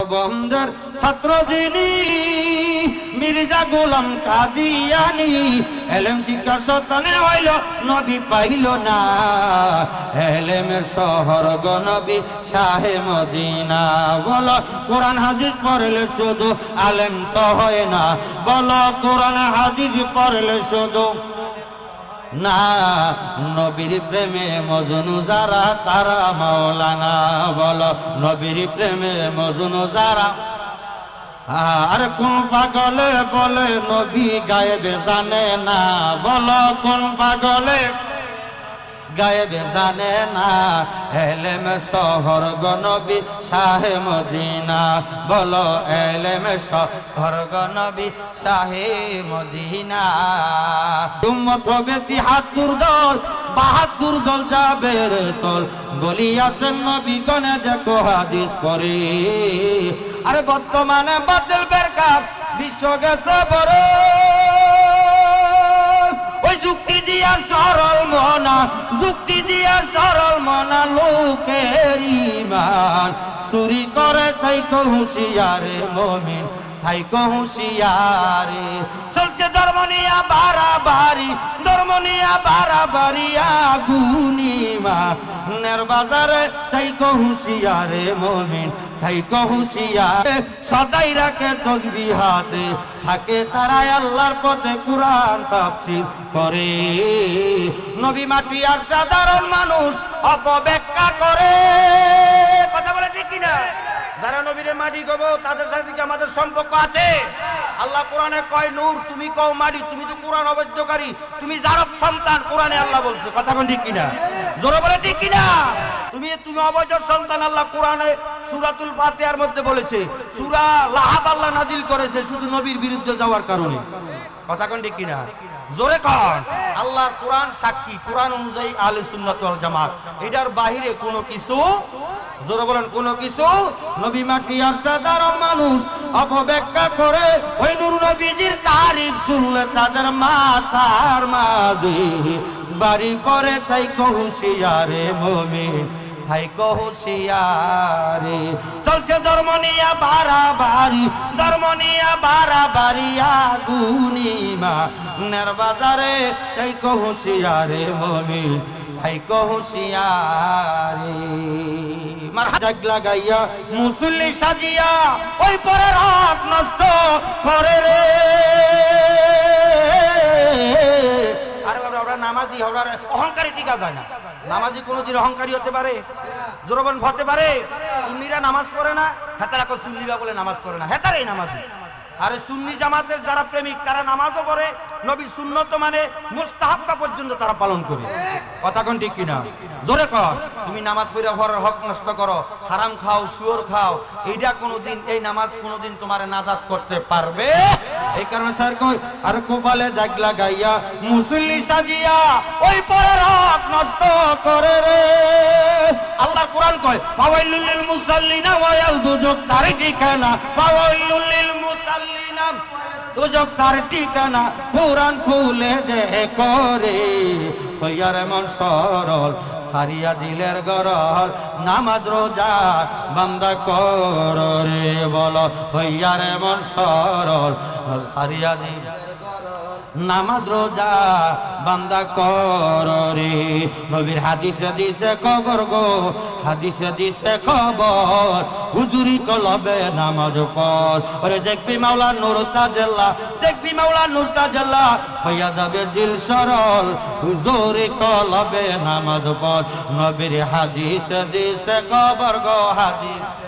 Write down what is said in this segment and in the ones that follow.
বন্ধের ছাত্র যিনি মির্জা গোলাম কাদিয়ানি এলেম শিক্ষা সন্তানে হইল, নবী পাইল না। এলেমের শহর গনবী শাহে মদিনা, বলো কোরআন হাদিস পড়লে শুধু আলেম তো হয় না, বলো কোরআন হাদিস পড়লে শুধু না, নবীর প্রেমে মজনু যারা, তারা মাওলানা বলো, নবীর প্রেমে মজনু যারা। আর কোন পাগলে বলে নবী গায়েবে জানে না, বলো কোন পাগলে গায়েবে জানে না, এলেম শহর গনবী শাহে মদিনা, বলো এলেম শহর গনবী শাহে মদিনা। উম্মত হবে তিহাত্তর দল, বাহাত্তর দল যাবে তল। বলিয়াছেন নবী গনে দেখো হাদিস পরে। আরে বর্তমানে বাতিল বেরকাপ বিশ্ব গেছে বড়। ওই যুক্তি দিয়া সরল মনা, যুক্তি দিয়া সরল মনা লোকের ইমান। চুরি করে তাই হুঁশিয়ারে মমিন। তাই হুঁশিয়ারে? চলছে ধর্ম নিয়া বাড়াবাড়ি ধর্ম নিয়া বাড়াবাড়ি আগুনিমা নের বাজারে তাই হুঁশিয়ারে মমিন, তাই হুঁশিয়ারে। সদাই রাখে তসবি হাতে, থাকে তারা আল্লাহর পথে কোরআন তাফসীর করে। নবী মাটি আর সাধারণ মানুষ অপব্যাখ্যা করে। যারা হব তাদের সাথে কি আমাদের সম্পর্ক আছে? আল্লাহ কোরআনে কয়, নূর, তুমি কও মারি তুমি তো কোরআন অবৈধকারী। তুমি যারব সন্তান, কোরআনে আল্লাহ বলছে। কথা কোন ঠিক কিনা? জোরে বলে ঠিক কিনা? তুমি তুমি অবৈধ সন্তান আল্লাহ কোরআনে সুরাতুল ফাতিহার মধ্যে বলেছে। সুরা লাহাব আল্লাহ নাজিল করেছে শুধু নবীর বিরুদ্ধে যাওয়ার কারণে। কথা কোন ঠিক কিনা? জোরে কন। আল্লাহর কোরআন সাক্ষী, কোরআন অনুযায়ী আহলে সুন্নাত ওয়াল জামাত। এটার বাহিরে কোনো কিছু, জোরে বলেন, কোনো কিছু নবী মাটি আর সাধারণ মানুষ অপব্যাখ্যা করে ওই নূর নবীজির তারিফ শুনলে তাদের মাথার মাঝে, বাড়ি করে তাই কহুশিয়ারে তাই কহুশিয়ারে চলছে ধর্ম নিয়া বাড়াবাড়ি, ধর্ম নিয়া বাড়াবাড়ি আগুনিমা নের বাজারে তাই কহুশিয়ারে মমিন। তাই কহুশিয়ারে মার জাগ লাগাইয়া মুসল্লি সাজিয়া, ওই পরের হক নষ্ট করে রে। আরে বাবা, ওরা নামাজি, ওরা অহংকারী টিকা যায় না। নামাজি কোনোদিন অহংকারী হতে পারে দুরবন হতে পারে। সুন্নিরা নামাজ পড়ে না, হেতারা সুন্নিরা বলে নামাজ পড়ে না, হেতারাই নামাজি। আরে সুন্নি জামাতের যারা প্রেমিক, তারা নামাজও পড়ে, নবী সুন্নত মানে মুস্তাহাবটা পর্যন্ত তারা পালন করে। কথা কোন ঠিক কিনা? জোরে কর। তুমি নামাজ পড়ে ঘরের হক নষ্ট করো, হারাম খাও, শুয়োর খাও এইটা কোনোদিন, এই নামাজ কোনোদিন তোমার নাজাত করতে পারবে? এই কারণে স্যার কই, আর কোপালে জাগ লাগাইয়া, মুসল্লি সাজিয়া, ওই পরের হক নষ্ট করে রে। আল্লাহ কোরআন কয়, ফাওয়াইলুল লিল মুসাল্লিনা ওয়া ইয়ালদুজুক তার ঠিকানা ফাওয়াইলুল লিল মুসাল্লিনা দুজক তার ঠিকানা পুরান খুলে দে করে। হইয়ার মন সরল, সারিয়া দিলের গরল, নামাজ রোজা বান্দা কর রে বল। হইয়ার মন সরল, সারিয়া দিল নামাজ রোজা বান্দা কর নবীর হাদিসে দিছে খবর গো, হাদিসে দিছে খবর। হুজুরি কলবে নামাজ পর ওরে দেখবি মাওলা নুর তাজল্লা, দেখবি মাওলা নুর তাজল্লা, হইয়া যাবে দিল সরল। হুজুরি কলবে নামাজ পর নবীর হাদিসে দিছে খবর গো, হাদিস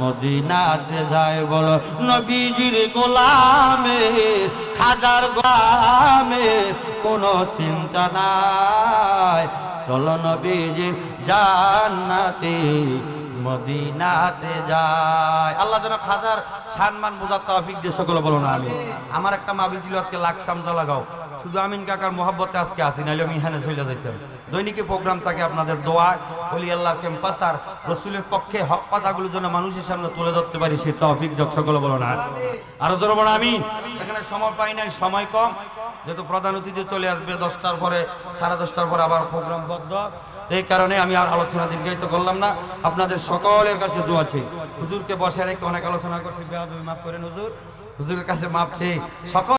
মদিনাতে যায়, বলো, নবীজির গোলামে, হাজার গোলামে, কোনো চিন্তা নাই। চলো নবীজির জান্নাতে, মদিনাতে যায়। আল্লাহ যেন খাজার সম্মান বোঝার তৌফিক দিয়ে সকলে বলো না আমি আমার একটা মাবিল ছিল আজকে লাখ সামজা লাগাও শুধু আমিন কাকার মোহাব্বতে আজকে আসি নাহলে আমি এখানে চলে যেতাম দৈনিক প্রোগ্রাম থাকে আপনাদের দোয়া অলি আল্লাহর ক্যাম্পাস আর রসুলের পক্ষে হক কথাগুলো যেন মানুষের সামনে তুলে ধরতে পারি, সে তৌফিক যোগ, সকলে বলো না আরও ধরবো না আমি এখানে সময় পাই নাই, সময় কম। যেহেতু প্রধান অতিথি চলে আসবে দশটার পরে, সাড়ে দশটার পরে আবার প্রোগ্রাম বদ্ধ এই কারণে আমি আর আলোচনা দীর্ঘায়িত করলাম না। আপনাদের সকলের কাছে দোয়া আছে হুজুরকে বসে রেখে অনেক আলোচনা করছি। মাফ করেন হুজুর। হুজুরের কাছে মাপ চেয়ে সকল